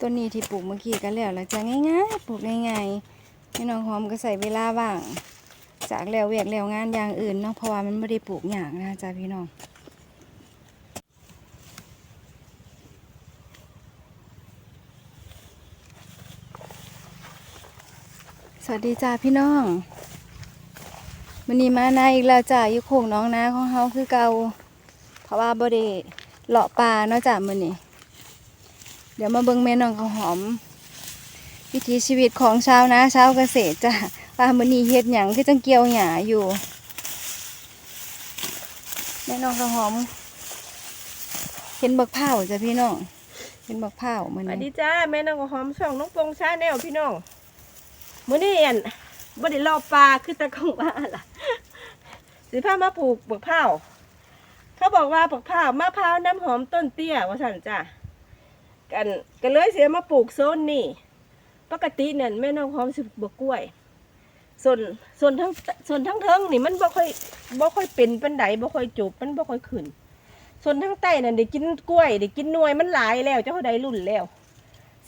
ต้นนี้ที่ปลูกเมื่อกี้ก็แล้วแล้วจะง่ายๆปลูกง่ายๆพี่น้องหอมก็ใส่เวลาว่าง จากแล้วเวียกแล้วงานอย่างอื่นเนาะเพราะว่ามันไม่ได้ปลูกอย่างนะจ้าพี่น้องสวัสดีจ้าพี่น้องวันนี้มานาอีกแล้วจ้าอยู่โขงน้องนาของเฮาคือเก่าเพราะว่าบ่ได้เลาะปลาเนาะจ้ามื้อนี้ เดี๋ยวมาเบิ่งแม่น้องข้าวหอม วิถีชีวิตของชาวนาชาวเกษตรจ้าว่ามือนีเฮ็ดหยังคือจังเกี่ยวหญ้าอยู่แม่น้องข้าวหอม เห็นบักเผาจ้ะพี่น้องเห็นบักเผาวมื้อสวัสดีนี้จ้าแม่น้องหอมช่องน้องปงชาแนลพี่น้องมื้อนี้อันบ่ได้รอปลาคือตะกงว่าล่ะ สิพามาปลูกบักพร้าวเขาบอกว่าบักพร้าวมะพร้าวน้ำหอมต้นเตี้ยว่าซั่นจ้า กันก็เลยเสียมาปลูกโซนนี่ ปกติเนี่ยแม่น้องหอมสิปลูกบักล้วย ส่วนส่วนทั้งส่วนทั้งเทิงนี่มันบ่ค่อยบ่ค่อยเป็นเปานใดบ่ค่อยจบมันบ่ค่อยขึ้น ส่วนทั้งใต้นั่นได้กินกล้วยได้กินหน่วยมันหลายแล้วเจ้าเขาได้รุ่นแล้ว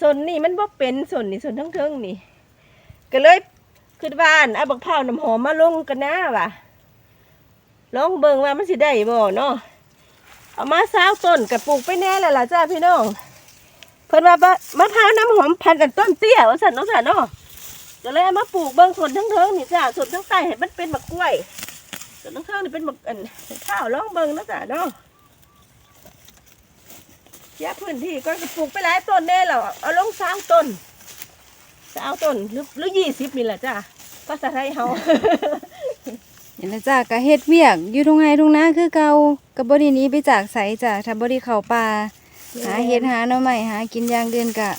ส่วนนี่มันบ่เป็นส่วนนี่ส่วนทั้งเทิงนี่ ก็เลยคิดว่านเอาบักพร้าน้ำหอมมาลงกันนะว่ะลองเบิ่งว่ามันสิได้บ่เนาะเอามาสาวต้นกับปลูกไปแน่แล้วล่ะจ้าพี่น้อง เพิ่นว่าบะมะพร้าวน้ำหอมพันธุ์กันต้นเตี้ยว่าซั่นเนาะจ้ะเนาะก็เลยเอามาปลูกเบิ่งส่วนทั้งเทิงนี่จ้าส่วนทั้งใต้ให้มันเป็นบักล้วยส่วนทั้งเทิงนี่เป็นบักอันข้าวลองเบิ่งเนาะจ้ะเนาะเสียพื้นที่ก็ปลูกไปหลายต้นแน่แล้วเอาลงสามต้นสามต้นหรือหรือยี่สิบนี่แหละจ้ะภาษาไทยเฮาเห็นแล้วจ้าก็เฮ็ดเวียกอยู่ทุ่งไห้ทุ่งนาคือเก่าก็บ่ได้หนีไปจากไสจ้ะถ้าบ่ได้เขาป่า หาเฮ็ดหาหน่อไม้หากินอย่างเดินกะ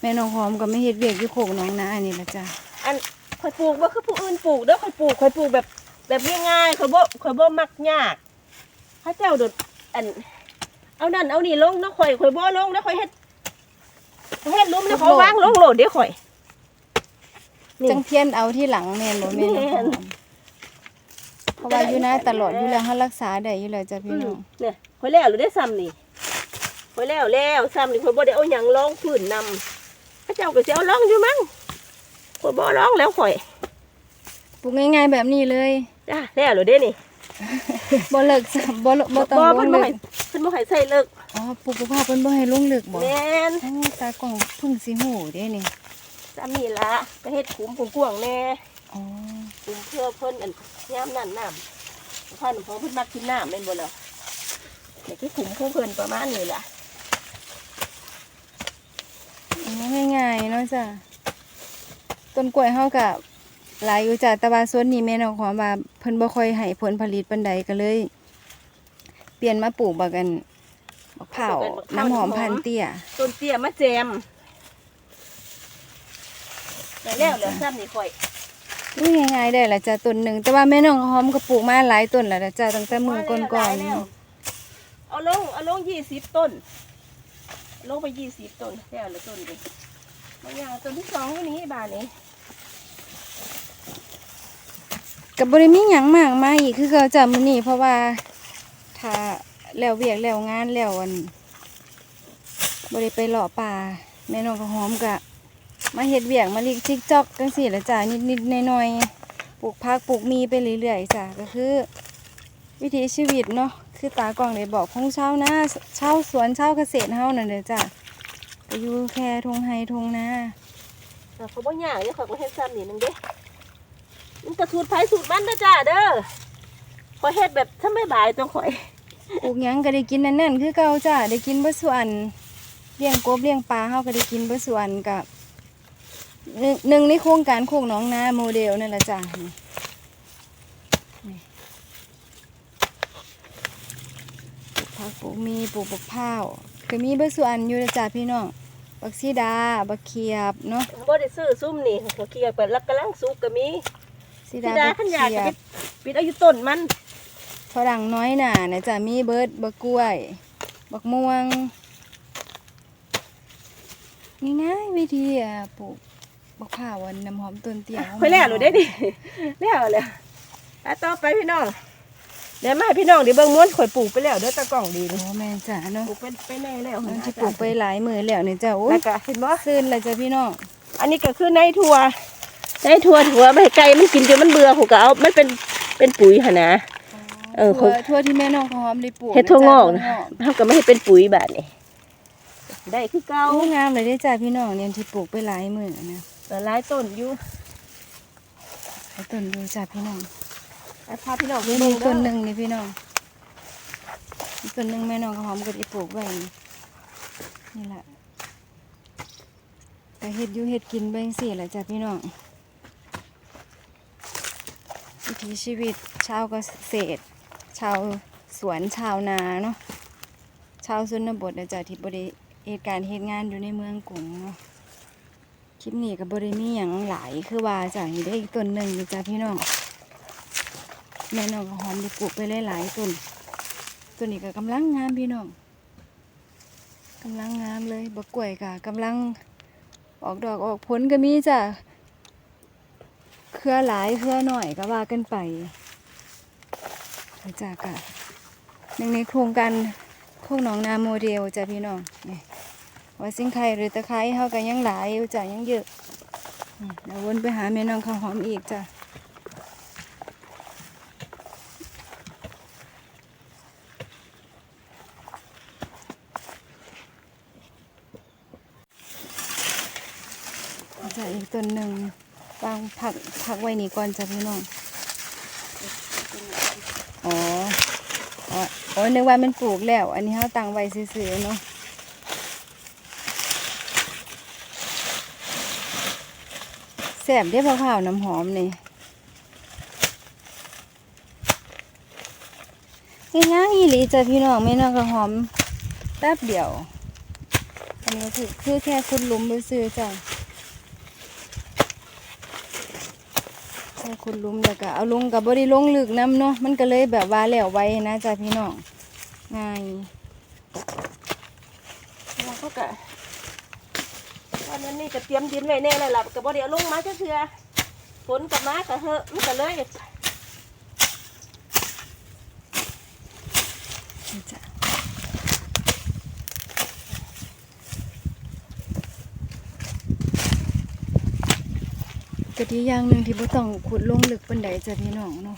แม่น้องหอมก็ไม่เฮ็ดเวียกอยู่โคกหน้องนาอันนี้ละจ้ะอันคอยปลูกว่าคือผู้อื่นปลูกเด้อคอยปลูกคอยปลูกแบบ แบบง่ายๆคอยบ่คอยบ่มักยากถ้าเจ้าโดดอัน เอานั่นเอานี่ลงเนาะคอยคอยบ่ลงแล้วคอยเฮ็ดเฮ็ดหลุมแล้วเขาวางลงโหลดเดี๋ยวคอยนี่จังเพียนเอาที่หลังแม่นบ่แม่น้องหอมแม่นเพราะว่าอยู่นาตลอดอยู่แล้วเฮารักษาได้อยู่แล้วจ้ะพี่น้องเนี่ยคอยแล้วหรือได้ซ้ำนี่ คอยแล้วแล้วซ้ำนี่คอยบ่ได้เอาหยังรองพื้นนำพระเจ้าก็สิเอารองอยู่มั้งคอยบ่รองแล้วคอยปลูกง่ายๆแบบนี้เลยจ้าแล้วหรือได้นี่บ่เลิกจ้ะบ่ลบ่ต้องลเพิ่งนบ่ลึให้กเพิ่นบ่ให้ใส่เลิกอ๋อปลูกกะเพราเพิ่นบ่ให้ลงลึกบ่แม่นโอ้ตากล้องเพิ่งสิฮู้เด้นี่ซ้ำนี่ละก็เฮ็ดขุมกว้างๆแน่อ๋อขุมเพื่อเพิ่นอันยามนั้นน้ำท่านของเพิ่นมักกินน้ำแม่นบ่ล่ะนี่คือขุมของเพิ่นประมาณนี้ล่ะอันนี้ ง่ายๆเนาะจ้ะต้นกล้วยเฮาก็หลายอยู่จ้ะแต่ว่าส่วนนี้แม่น้องหอมว่าเพิ่นบ่ค่อยให้ผลผลิตปานใดก็เลย เปลี่ยนมาปลูกบักกันบักเผาวน้ำหอมพันธุ์เตี้ยต้นเตี้ยมาแจมได้แล้วเหลือซ้ำนี่ค่อยอุ้ยง่ายๆได้ละจ้ะต้นหนึ่งแต่ว่าแม่น้องหอมก็ปลูกมาหลายต้นแล้วล่ะจ้ะตั้งแต่มือก่อนมาแล้วเอาลงเอาลงยี่สิบต้นเอา ลงไปยี่สิบต้นแล้วลือต้นเดียบางอย่างต้นที่สองอยู่นี้บานนี้กับ่ได้มีหยังมากมาอีกคือเขาจ้ะมือนี้เพราะว่าถ้าแล้วเวียกแล้วงานแล้วอันบ่ได้ไปเลาะป่าแม่น้องก็หอมก็มาเฮ็ดเวียกมาลิกจิกจอกจังซี่ละจ้ะนิดๆหน่อยๆปลูกผักปลูกมีไปเรื่อยๆจ้ะก็คือ วิถีชีวิตเนาะ คือตากล้องได้บอกของชาวนาชาวสวนชาวเกษตรเฮานั่นเด้อจ้ะก็อยู่แค่ทงไฮทงนาแต่เขาบ่ยากเนี่ยเขาก็เฮ็ดซ้ำนี่นึงเด้มันกระสูตรไผสูตรมันนะจ้าเด้อขอยเฮ็ดแบบถ้าไม่บ่ายต้องข่อยปลูกหยังก็ได้กินนั่นนั่นคือเก่าจ้ะได้กินเบ่ส่วนเลี้ยงกบเลี้ยงปลาเฮาก็ได้กินเบ่ส่วนกับหนึ่งหนึ่งในโครงการโคกหนองนาโมเดลนั่นแหละจ้ะนี่นี่ ปลูกผักปลูกมีปลูกบักพร้าวก็มีเบ่ส่วนอยู่นะจ้ะพี่น้องบักซีดาบักเขียบเนาะบ่ได้ซื้อซุ่มนี่เขาเคียกไปแล้วกำลังสุกก็มีสีสิดาดาบักขันเขียากยก็บไปปิดเอาอยู่ต้นมันฝรั่งน้อยหน่านะจ๊ะมีเบิร์ดบักกล้วย บักม่วงง่ายๆวิธีอะปลูกบักผ่าวน้ำหอมต้นเตี้ยข่อยแล้วหรือได้ดิแล้วเลยอะต่อไปพี่น้อง เดี๋ยวมาให้พี่น้องเดี๋ยวเบิ่งม้วนข่อยปลูกไปแล้วเด้อตะกล่องดีโอ้นี่แม่นจ้ะเนาะปลูกไปไปแน่แล้วน้องที่ปลูกไปหลายมือแล้วนี่จ้ะโอ้แล้ยวก็เห็นบ่ซื่นเลยจ้ะพี่น้องอันนี้ก็คือในถั่วในถั่วถั่วไม่ให้ไก่มันกินจนมันเบื่อหูก็เอามันเป็นเป็นปุ๋ยหั่นนะเออทั่วทั่วที่แม่น้องเขาหอมได้ปลูกเฮ็ดถั่วงอกนะนะจ๊ะเฮาก็ไม่ให้เป็นปุ๋ยบาดนี้ได้คือเก่าโอ้งามเลยเด้อจ้ะพี่น้องเนี่ยที่ปลูกไปหลายมือนะแต่หลายต้นอยู่ไอ้ต้นดูจ้ะพี่น้อง ให้พาพี่น้องไปนี่เบิ่งต้นหนึ่งนี่พี่น้องอีต้นหนึ่งแม่น้องเขาหอมก็ได้ปลูกไว้นี่นี่แหละแต่เฮ็ดยูเฮ็ดกินเบิ่งสิแหละจ้ะพี่น้องวิถีชีวิตชาวเกษตร ชาวสวนชาวนาเนาะชาวชนบทนะจ๊ะที่บริเหตุการณ์เหตุงานอยู่ในเมืองกรุงเนาะคลิปนี้กับบริมีอย่างหลายคือว่าจ้ะนี่ได้อีกต้นหนึ่งจ้ะพี่น้อง แม่น้องก็หอมได้ปลูกไปหลายๆต้นต้นนี้ก็กำลังงามพี่น้องกำลังงามเลยบักกล้วยก็กำลังออกดอกออกผลก็มีจ้ะเครือหลายเครือหน่อยก็ว่ากันไปจากอะหนึ่งในโครงการโคกหนองนาโมเดลจ้ะพี่น้องนี่ว่าซิงไข่หรือตะไคร้เฮากันยังหลายอยู่จ้ะยังเยอะเดี๋ยววนไปหาแม่น้องข้าวหอมอีกจ้ะ จะอีกต้นหนึ่งวางผักผักไว้นี่ก่อนจ้ะพี่น้อง อ๋อ อ๋ออ๋อนึกว่ามันปลูกแล้ว อันนี้เขาตั้งไว้ซื่อๆเนาะแซ่บได้อข้าวๆน้ำหอมนี่ง่ายๆอีหลีจ้ะพี่น้องไม่น้องกระหอมแป๊บเดียว อันนี้คือคือแค่คุณหลุมไปซื้อจ้ะ ค่คุณลุมแล้วก็เอาลงกับบริลงลึกน้ำเนาะมันก็เลยแบบว่าแล้วไว้นะจ้ะพี่น้องง่ายเราก็กะวันนั้นนี่ก็เตรียมดินไว้แน่เลยล่ะก็บ่ได้เอาลงมากเทื่อฝนกับมาก็เหอะมันก็เลยจ้ะ กะทิอย่างหนึ่งที่บ่ต้องขุดลงลึกปานใดจ้ะพี่น้องเนาะ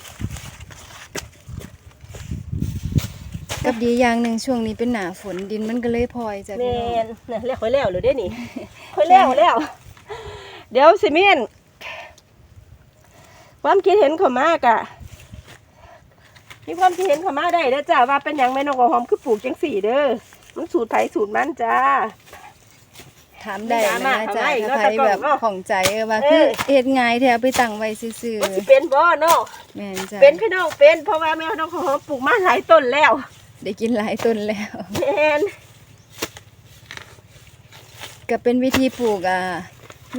กับดีอย่างหนึ่งช่วงนี้เป็นหนาฝนดินมันก็เลยพลอยจ้ะแมพี่น้อง นน่ะแล้วค่อยแล้วหรือได้นี่ ค่อยแล้วแล้ว เดี๋ยวสิเมียนความคิดเห็นเขามากอะมีความคิดเห็นเขามาได้เด้อจ้าว่าเป็นหยังแม่นกหัวหอมคือปลูกจังสี่เด้อมันสูตรไผสูตรมันจ้าถามได้มีหนานะมากจ้ะทำไมถ้าเนาะใครแต่ก่อนแบบเนาะของใจเออว่าเออคือเฮ็ดง่ายแท้เอาไปตั้งไว้ซื่อว่าสิเป็นบ่เนาะๆแม่นจ้ะเป็นพี่น้องเป็นเพราะว่าแม่นกหัวหอมปลูกมาหลายต้นแล้ว ได้กินหลายต้นแล้วแม่นก็เป็นวิธีปลูกอะ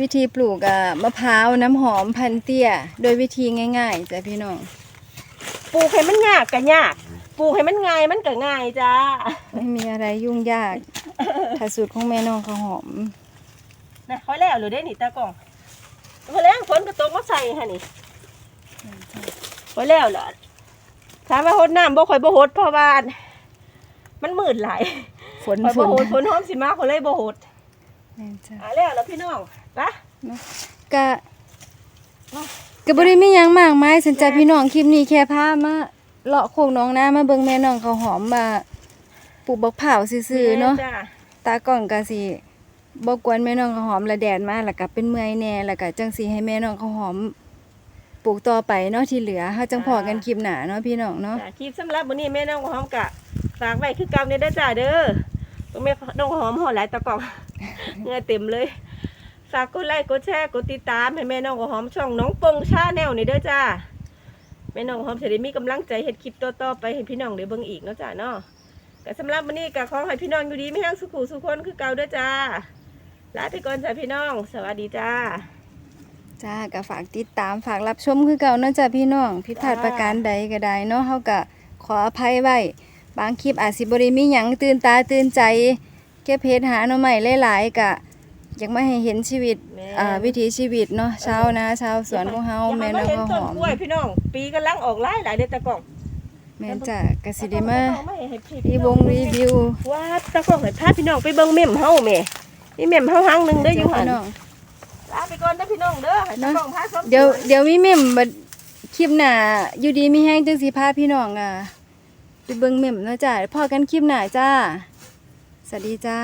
วิธีปลูกอะมะพร้าวน้ำหอมพันเตี้ย โดยวิธีง่ายๆจ้ะพี่น้องปลูกให้มันยากก็ยากปลูกให้มันง่ายมันก็ง่ายจ้าไม่มีอะไรยุ่งยาก ถ้าสูตรของแม่น้องข้าวหอมนะค่อยแล้วหรือได้นี่ตากล้องค่อยแล้วฝนก็ตกมาใส่ฮะนี่ค่อยแล้วเหรอถามว่าหดน้ำบ่ค่อยบ่หดเพราะว่ามันมืดหลายฝนค่อยฝบ่นหดฝนหอมสิมาค่อยเลยบ่หดแม่นจ้ะอ่าแล้วแล้วพี่น้องปะก็เนาะก็บ่ได้มีหยังมากมายสันจ้ะพี่น้องคลิปนี้แค่พามาเลาะโคกน้องนามาเบิ่งแม่น้องข้าวหอมมาป ลูกบักเผาวซื่อๆเนาะ แม่จ้ตากล้องก็สิบ่กวนแม่น้องข้าวหอมละแดดมาแล้วก็เป็นเมื่อยแหน่แล้วก็จังสิให้แม่น้องข้าวหอมปลูกต่อไปเนาะที่เหลือเฮาจังพอกันคลิปหน้าเนาะพี่น้องเนาะ จ้ะคลิปสำหรับวันนี้แม่น้องหอมกะฝากไว้คือเก่าเนี่ยเด้อจ้าเด้อต้องแม่น้องหอมหอหลายตะกล้องเหงื่อเต็มเลย ฝากกดไลค์กดแชร์กดติดตามให้แม่น้องหอมช่องน้องปงชาแนลนี่เด้อจ้าแม่น้องหอมจะได้มีกำลังใจเฮ็ดคลิปต่อๆไปให้พี่น้องได้เบิ่งอีกเนาะจ้าเนาะ ก็สำหรับวันนี้ก็ขอให้พี่น้องอยู่ดีไม่แห้งสุขุสุขคนคือเก่าเด้อจ้าลาไปก่อนจ้าพี่น้อง สวัสดีจ้า จ้าก็ฝากติดตามฝากรับชมคือเก่าเนาะจ้ะพี่น้องผิดพลาดจ้าประการใดก็ได้เนาะเฮาก็ขออภัยไว้ บางคลิปอาจสิบ่ได้มีหยังตื่นตาตื่นใจ เก็บเฮ็ดหาหน่อใหม่หลายๆก็อยากมาให้เห็นชีวิตแม่ อ่าวิถีชีวิตเนาะชาวนาชาวสวนของเฮาอย่แม่มาน้องเห็นข้าวหต้นอมกล้วยพี่น้อง ปีกำลังออกหลายหลายเดือนแต่ก่อน แม่นจ้ะกสิได้มาเอามาให้พี่รีวงรีวิวว่าตะกล้องให้พาพี่น้องไปเบิ่งเม่มเฮาแม่นี่เม่มเฮาหางหนึงเด้ออยู่หั่นพี่น้องลาไปก่อนเด้อพี่น้องเด้อให้ตะกล้องพาชมเดี๋ยวเดี๋ยวมีเมมบัดคลิปหน้าอยู่ดีมีแห้งจังสิพาพี่น้องอะไปเบิ่งเมมเนาะจ้ะพอกันคลิปหน้าจ้าสวัสดีจ้า